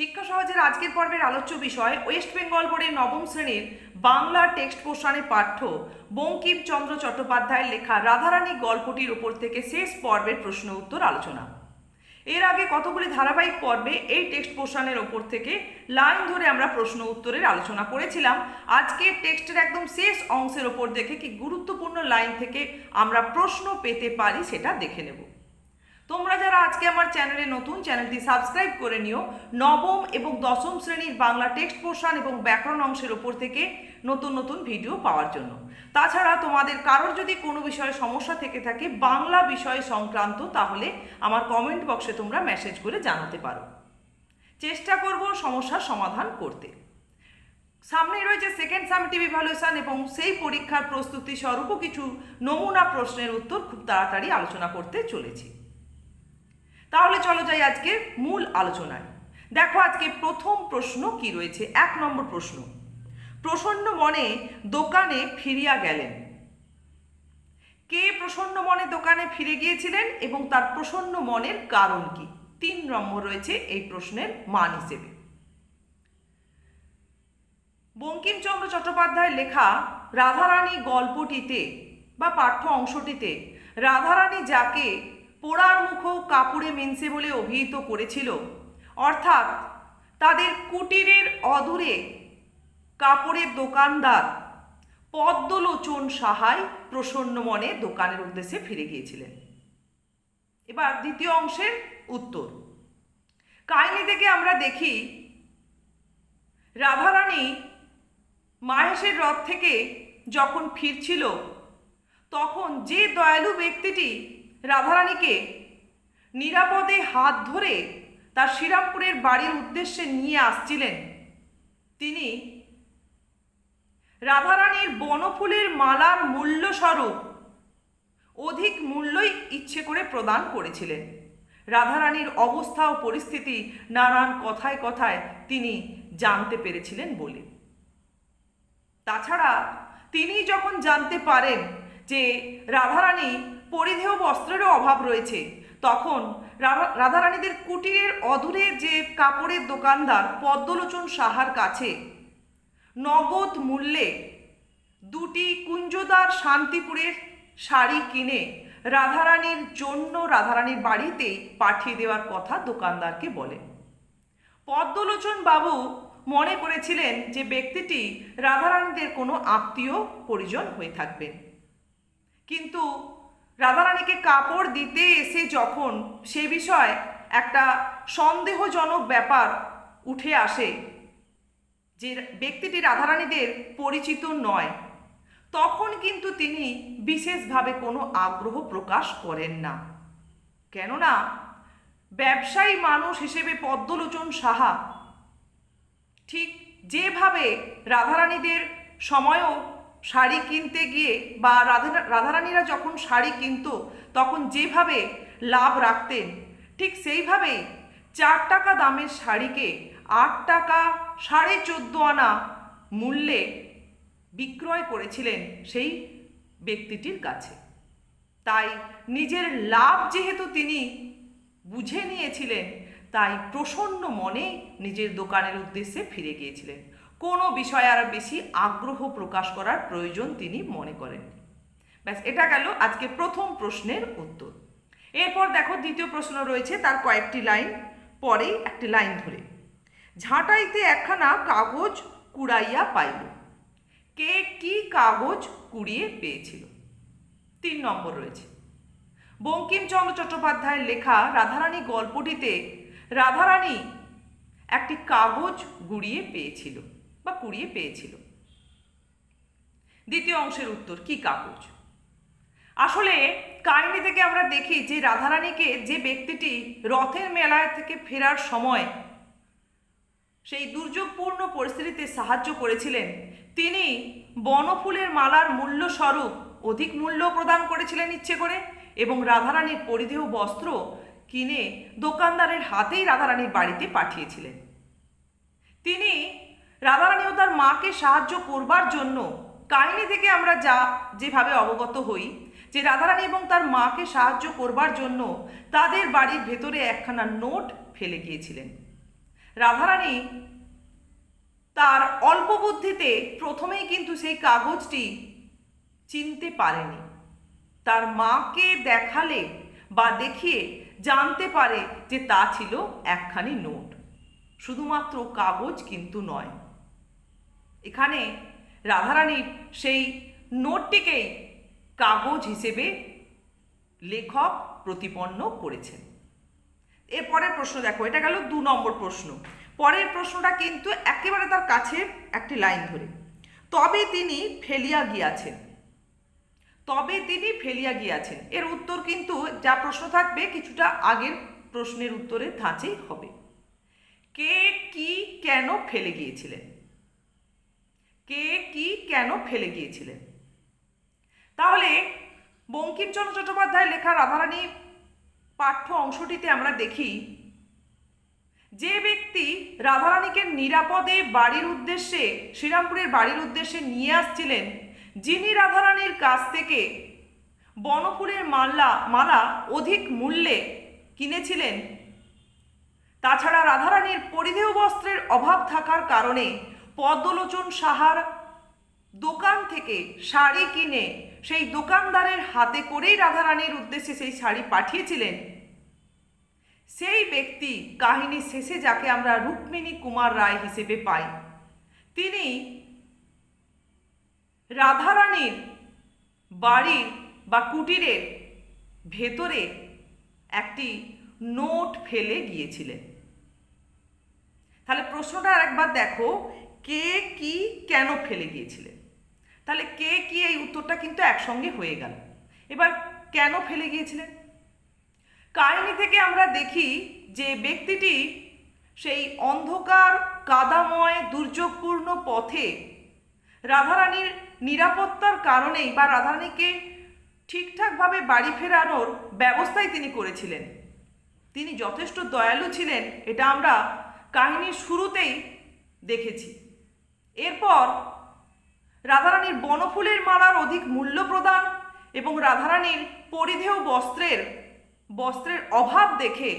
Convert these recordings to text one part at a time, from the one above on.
শিক্ষা সহজের আজকের পর্বের আলোচ্য বিষয় ওয়েস্ট বেঙ্গল বোর্ডের নবম শ্রেণির বাংলা টেক্সট পোর্শনে পাঠ্য। বঙ্কিমচন্দ্র চট্টোপাধ্যায়ের লেখা রাধারানী গল্পটির উপর থেকে শেষ পর্বের প্রশ্ন উত্তর আলোচনা। এর আগে কতগুলি ধারাবাহিক পর্বে এই টেক্সট পোর্শনের ওপর থেকে লাইন ধরে আমরা প্রশ্ন উত্তরের আলোচনা করেছিলাম। আজকে টেক্সটের একদম শেষ অংশের ওপর দেখে কি গুরুত্বপূর্ণ লাইন থেকে আমরা প্রশ্ন পেতে পারি সেটা দেখে নেব। তোমরা যারা আজকে আমার চ্যানেলে নতুন, চ্যানেলটি সাবস্ক্রাইব করে নিও। নবম এবং দশম শ্রেণির বাংলা টেক্সট পোর্শন এবং ব্যাকরণ অংশের ওপর থেকে নতুন নতুন ভিডিও পাওয়ার জন্য। তাছাড়া তোমাদের কারোর যদি কোনো বিষয়ে সমস্যা থেকে থাকে, বাংলা বিষয় সংক্রান্ত, তাহলে আমার কমেন্ট বক্সে তোমরা মেসেজ করে জানাতে পারো। চেষ্টা করব সমস্যার সমাধান করতে। সামনেই রয়েছে সেকেন্ড সামিটিভ ইভ্যালুয়েশন এবং সেই পরীক্ষার প্রস্তুতি স্বরূপও কিছু নমুনা প্রশ্নের উত্তর খুব তাড়াতাড়ি আলোচনা করতে চলেছি। তাহলে চলো যাই আজকে মূল আলোচনায়। দেখো আজকে প্রথম প্রশ্ন কি রয়েছে? এক নম্বর প্রশ্ন। প্রসন্ন মনে দোকানে ফিরিয়া গেলেন। কে প্রসন্ন মনে দোকানে ফিরে গিয়েছিলেন এবং তার প্রসন্ন মনের কারণ কি? তিন নম্বর রয়েছে এই প্রশ্নের মান হিসেবে। বঙ্কিমচন্দ্র চট্টোপাধ্যায়ের লেখা রাধারানী গল্পটিতে বা পাঠ্য অংশটিতে রাধারানী যাকে পোড়ার মুখ কাপড়ে মিনসে বলে অভিহিত করেছিল। অর্থাৎ তাদের কুটিরের অদূরে কাপড়ের দোকানদার পদ্মলোচন সাহায় প্রসন্ন মনে দোকানের উদ্দেশ্যে ফিরে গিয়েছিলেন। এবার দ্বিতীয় অংশের উত্তর। কাহিনী থেকে আমরা দেখি, রাধারানী মাহেশের রথ থেকে যখন ফিরছিল, তখন যে দয়ালু ব্যক্তিটি রাধারানীকে নিরাপদে হাত ধরে তার শ্রীরামপুরের বাড়ির উদ্দেশ্যে নিয়ে আসছিলেন। তিনি রাধারানীর বনফুলের মালার মূল্যস্বরূপ অধিক মূল্যই ইচ্ছে করে প্রদান করেছিলেন। রাধারানীর অবস্থা ও পরিস্থিতি নানান কথায় কথায় তিনি জানতে পেরেছিলেন বলে। তাছাড়া তিনি যখন জানতে পারেন যে রাধারানী পরিধেয় বস্ত্রেরও অভাব রয়েছে। তখন রাধা- রাধারানীদের কুটিরের অদূরে যে কাপড়ের দোকানদার পদ্মলোচন সাহার কাছে নগদ মূল্যে দুটি কুঞ্জদার শান্তিপুরের শাড়ি কিনে রাধারানীর জন্য রাধারানীর বাড়িতেই পাঠিয়ে দেওয়ার কথা দোকানদারকে বলেন পদ্মলোচন বাবু মনে করেছিলেন যে ব্যক্তিটি রাধারানীদের কোনো আত্মীয় পরিজন হয়ে থাকবেন। কিন্তু রাধারানীকে কাপড় দিতে এসে যখন সে বিষয়ে একটা সন্দেহজনক ব্যাপার উঠে আসে যে ব্যক্তিটি রাধারানীদের পরিচিত নয়, তখন কিন্তু তিনি বিশেষভাবে কোনো আগ্রহ প্রকাশ করেন না। কেননা ব্যবসায়ী মানুষ হিসেবে পদ্মলোচন সাহা ঠিক যেভাবে রাধারানীদের সময়ও শাড়ি কিনতে গিয়ে বা রাধা রাধারানীরা যখন শাড়ি কিনত, তখন যেভাবে লাভ রাখতেন, ঠিক সেইভাবেই চার টাকা দামের শাড়িকে আট টাকা সাড়ে চোদ্দ আনা মূল্যে বিক্রয় করেছিলেন সেই ব্যক্তিটির কাছে। তাই নিজের লাভ যেহেতু তিনি বুঝে নিয়েছিলেন, তাই প্রসন্ন মনে নিজের দোকানের উদ্দেশ্যে ফিরে গিয়েছিলেন। কোনো বিষয়ে আর বেশি আগ্রহ প্রকাশ করার প্রয়োজন তিনি মনে করেন। ব্যাস, এটা গেল আজকে প্রথম প্রশ্নের উত্তর। এরপর দেখো দ্বিতীয় প্রশ্ন রয়েছে, তার কয়েকটি লাইন, পরেই একটি লাইন ধরে। ঝাঁটাইতে একখানা কাগজ কুড়াইয়া পাইল। কে কি কাগজ কুড়িয়ে পেয়েছিল? তিন নম্বর রয়েছে। বঙ্কিমচন্দ্র চট্টোপাধ্যায়ের লেখা রাধারানী গল্পটিতে রাধারানী একটি কাগজ গুড়িয়ে পেয়েছিল। বা কুড়িয়ে পেয়েছিল। দ্বিতীয় অংশের উত্তর, কি কাগজ? আসলে কাহিনী থেকে আমরা দেখি যে রাধারানীকে যে ব্যক্তিটি রথের মেলায় থেকে ফেরার সময় সেই দুর্যোগপূর্ণ পরিস্থিতিতে সাহায্য করেছিলেন, তিনি বনফুলের মালার মূল্য স্বরূপ অধিক মূল্য প্রদান করেছিলেন ইচ্ছে করে এবং রাধারানীর পরিধেয় বস্ত্র কিনে দোকানদারের হাতেই রাধারানীর বাড়িতে পাঠিয়েছিলেন। তিনি রাধারানী ও তার মাকে সাহায্য করবার জন্য কাহিনী থেকে আমরা যা যেভাবে অবগত হই, যে রাধারানী এবং তার মাকে সাহায্য করবার জন্য তাদের বাড়ির ভেতরে একখানা নোট ফেলে গিয়েছিলেন। রাধারানী তার অল্প বুদ্ধিতে প্রথমেই কিন্তু সেই কাগজটি চিনতে পারেনি। তার মাকে দেখালে বা দেখিয়ে জানতে পারে যে তা ছিল একখানি নোট। শুধুমাত্র কাগজ কিন্তু নয়। এখানে রাধারানীর সেই নোটটিকেই কাগজ হিসেবে লেখক প্রতিপন্ন করেছেন। এরপরের প্রশ্ন দেখো, এটা গেল দু নম্বর প্রশ্ন। পরের প্রশ্নটা কিন্তু একেবারে তার কাছে একটি লাইন ধরে। তবে তিনি ফেলিয়া গিয়াছেন। তবে তিনি ফেলিয়া গিয়াছেন। এর উত্তর কিন্তু যা প্রশ্ন থাকবে কিছুটা আগের প্রশ্নের উত্তরের ধাঁচেই হবে। কে, কি, কেন ফেলে গিয়েছিলেন? কে, কি, কেন ফেলে গিয়েছিলেন? তাহলে বঙ্কিমচন্দ্র চট্টোপাধ্যায় লেখা রাধারানী পাঠ্য অংশটিতে আমরা দেখি, যে ব্যক্তি রাধারানীকে নিরাপদে বাড়ির উদ্দেশ্যে, শ্রীরামপুরের বাড়ির উদ্দেশ্যে নিয়ে আসছিলেন, যিনি রাধারানীর কাছ থেকে বনফুলের মাল্লা মালা অধিক মূল্যে কিনেছিলেন। তাছাড়া রাধারানীর পরিধেয় বস্ত্রের অভাব থাকার কারণে পদ্মলোচন সাহার দোকান থেকে শাড়ি কিনে সেই দোকানদারের হাতে করেই রাধারানীর উদ্দেশ্যে সেই শাড়ি পাঠিয়েছিলেন। সেই ব্যক্তি কাহিনীর শেষে যাকে আমরা রুক্মিণী কুমার রায় হিসেবে পাই। তিনি রাধারানীর বাড়ির বা কুটিরের ভেতরে একটি নোট ফেলে গিয়েছিলেন। তাহলে প্রশ্নটা একবার দেখো কে কি কেন ফেলে গিয়েছিলেন তাহলে কে কি এই উত্তরটা কিন্তু একসঙ্গে হয়ে গেল। এবার কেন ফেলে গিয়েছিলেন কাহিনী থেকে আমরা দেখি যে ব্যক্তিটি সেই অন্ধকার, কাদাময়, দুর্যোগপূর্ণ পথে রাধারানীর নিরাপত্তার কারণেই বা রাধারানীকে ঠিকঠাকভাবে বাড়ি ফেরানোর ব্যবস্থাই তিনি করেছিলেন। তিনি যথেষ্ট দয়ালু ছিলেন, এটা আমরা কাহিনীর শুরুতেই দেখেছি। এরপর রাধারানীর বনফুলের মালার অধিক মূল্য প্রদান এবং রাধারানীর পরিধেয় বস্ত্রের বস্ত্রের অভাব দেখে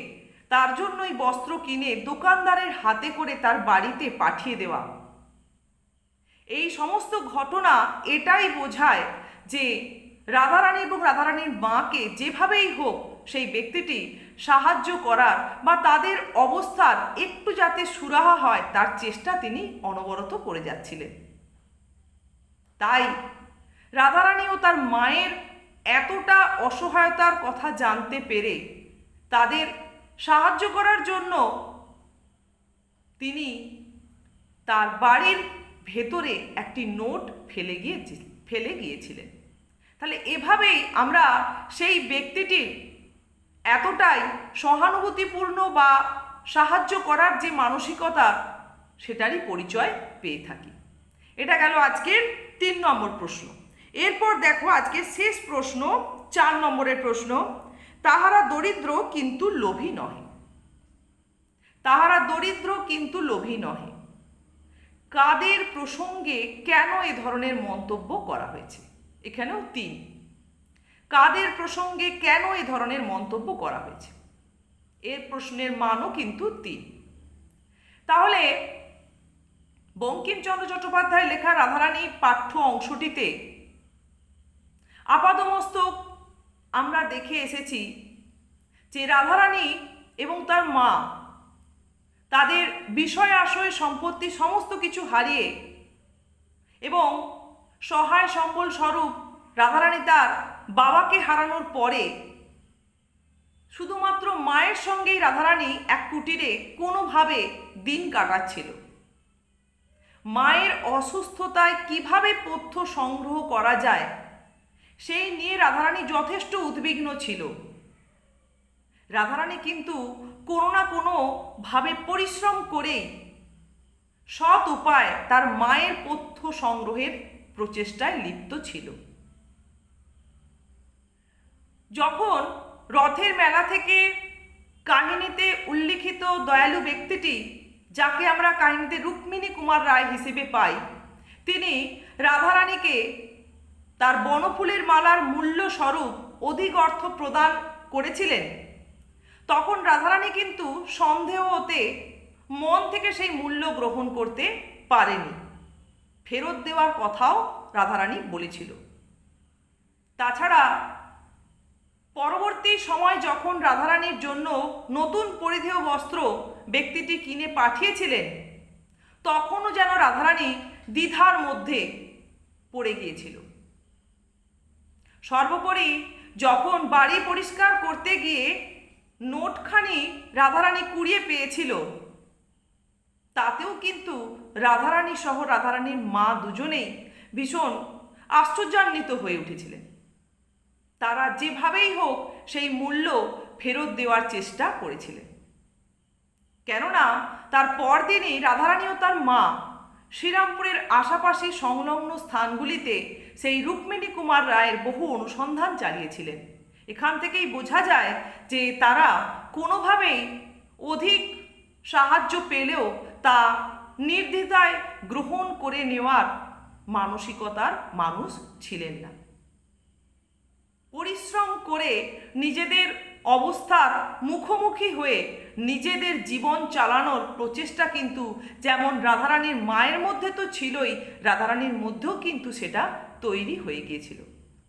তার জন্যই বস্ত্র কিনে দোকানদারের হাতে করে তার বাড়িতে পাঠিয়ে দেওয়া। এই সমস্ত ঘটনা এটাই বোঝায় যে রাধারানী এবং রাধারানীর মাকে যেভাবেই হোক সেই ব্যক্তিটি সাহায্য করার বা তাদের অবস্থার একটু যাতে সুরাহা হয়, তার চেষ্টা তিনি অনবরত করে যাচ্ছিলেন। তাই রাধারানী ও তার মায়ের এতটা অসহায়তার কথা জানতে পেরে তাদের সাহায্য করার জন্য তিনি তার বাড়ির ভেতরে একটি নোট ফেলে গিয়ে ফেলে গিয়েছিলেন। তাহলে এভাবেই আমরা সেই ব্যক্তিটির এতটাই সহানুভূতিপূর্ণ বা সাহায্য করার যে মানসিকতা, সেটারই পরিচয় পেয়ে থাকি। এটা গেল আজকের তিন নম্বর প্রশ্ন। এরপর দেখো আজকের শেষ প্রশ্ন, চার নম্বরের প্রশ্ন। তাহারা দরিদ্র কিন্তু লোভী নহে। তাহারা দরিদ্র কিন্তু লোভী নহে। কাদের প্রসঙ্গে কেন এ ধরনের মন্তব্য করা হয়েছে? এখানেও তিন। কাদের প্রসঙ্গে কেন এ ধরনের মন্তব্য করা হয়েছে? এর প্রশ্নের মানও কিন্তু তিন। তাহলে বঙ্কিমচন্দ্র চট্টোপাধ্যায় লেখা রাধারানী পাঠ্য অংশটিতে আপাদমস্তক আমরা দেখে এসেছি যে রাধারানী এবং তার মা তাদের বিষয় আশয় সম্পত্তি সমস্ত কিছু হারিয়ে এবং সহায় সম্বল স্বরূপ রাধারানী তার বাবাকে হারানোর পরে শুধুমাত্র মায়ের সঙ্গেই রাধারানী এক কুটিরে কোনোভাবে দিন কাটাচ্ছিল। মায়ের অসুস্থতায় কীভাবে পথ্য সংগ্রহ করা যায়, সেই নিয়ে রাধারানী যথেষ্ট উদ্বিগ্ন ছিল। রাধারানী কিন্তু কোনো না কোনোভাবে পরিশ্রম করেই সৎ উপায় তার মায়ের পথ্য সংগ্রহের প্রচেষ্টায় লিপ্ত ছিল। যখন রথের মেলা থেকে কাহিনীতে উল্লিখিত দয়ালু ব্যক্তিটি, যাকে আমরা কাহিনীতে রুক্মিণী কুমার রায় হিসেবে পাই, তিনি রাধারানীকে তার বনফুলের মালার মূল্য স্বরূপ অধিক অর্থ প্রদান করেছিলেন। তখন রাধারানী কিন্তু সন্দেহ হতে মন থেকে সেই মূল্য গ্রহণ করতে পারেনি। ফেরত দেওয়ার কথাও রাধারানী বলেছিল। তাছাড়া পরবর্তী সময় যখন রাধারানীর জন্য নতুন পরিধেয় বস্ত্র ব্যক্তিটি কিনে পাঠিয়েছিলেন, তখনও যেন রাধারানী দ্বিধার মধ্যে পড়ে গিয়েছিল। সর্বোপরি যখন বাড়ি পরিষ্কার করতে গিয়ে নোটখানি রাধারানী কুড়িয়ে পেয়েছিল, তাতেও কিন্তু রাধারানী সহ রাধারানীর মা দুজনেই ভীষণ আশ্চর্যান্বিত হয়ে উঠেছিলেন। তারা যেভাবেই হোক সেই মূল্য ফেরত দেওয়ার চেষ্টা করেছিলেন। কেননা তার পরদিনই রাধারানী ও তার মা শ্রীরামপুরের আশাপাশি সংলগ্ন স্থানগুলিতে সেই রুক্মিণী কুমার রায়ের বহু অনুসন্ধান চালিয়েছিলেন। এখান থেকেই বোঝা যায় যে তারা কোনোভাবেই অধিক সাহায্য পেলেও তা নির্দ্বিধায় গ্রহণ করে নেওয়ার মানসিকতার মানুষ ছিলেন না। পরিশ্রম করে নিজেদের অবস্থার মুখোমুখি হয়ে নিজেদের জীবন চালানোর প্রচেষ্টা কিন্তু যেমন রাধারানীর মায়ের মধ্যে তো ছিলই, রাধারানীর মধ্যেও কিন্তু সেটা তৈরি হয়ে গিয়েছিল।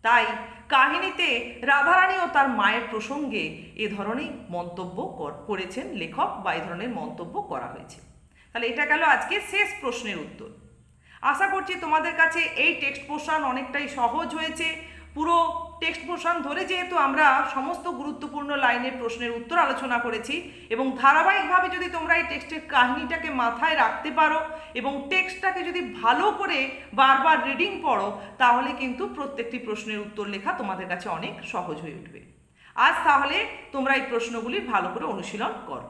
তাই কাহিনীতে রাধারানী ও তার মায়ের প্রসঙ্গে এ ধরনের মন্তব্য কর- করেছেন লেখক বা এ ধরনের মন্তব্য করা হয়েছে। তাহলে এটা গেল আজকে শেষ প্রশ্নের উত্তর। আশা করছি তোমাদের কাছে এই টেক্সট পোর্শন অনেকটাই সহজ হয়েছে। পুরো টেক্সট পোর্শন ধরে যেহেতু আমরা সমস্ত গুরুত্বপূর্ণ লাইনের প্রশ্নের উত্তর আলোচনা করেছি এবং ধারাবাহিকভাবে যদি তোমরা এই টেক্সটের কাহিনীটাকে মাথায় রাখতে পারো এবং টেক্সটটাকে যদি ভালো করে বারবার রিডিং পড়ো, তাহলে কিন্তু প্রত্যেকটি প্রশ্নের উত্তর লেখা তোমাদের কাছে অনেক সহজ হয়ে উঠবে। আজ তাহলে তোমরা এই প্রশ্নগুলি ভালো করে অনুশীলন করো।